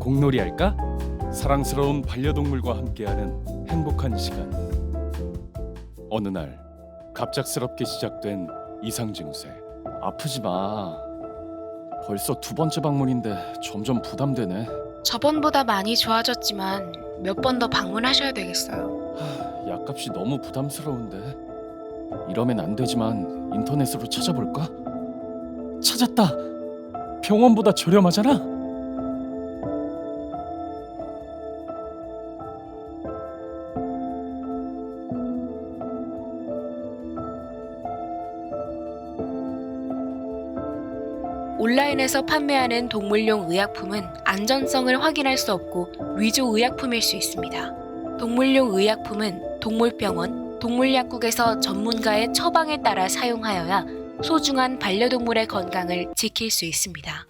공놀이 할까? 사랑스러운 반려동물과 함께하는 행복한 시간. 어느 날 갑작스럽게 시작된 이상 증세. 아프지 마. 벌써 두 번째 방문인데 점점 부담되네. 저번보다 많이 좋아졌지만 몇 번 더 방문하셔야 되겠어요. 하, 약값이 너무 부담스러운데. 이러면 안 되지만 인터넷으로 찾아볼까? 찾았다. 병원보다 저렴하잖아. 온라인에서 판매하는 동물용 의약품은 안전성을 확인할 수 없고 위조 의약품일 수 있습니다. 동물용 의약품은 동물병원, 동물약국에서 전문가의 처방에 따라 사용하여야 소중한 반려동물의 건강을 지킬 수 있습니다.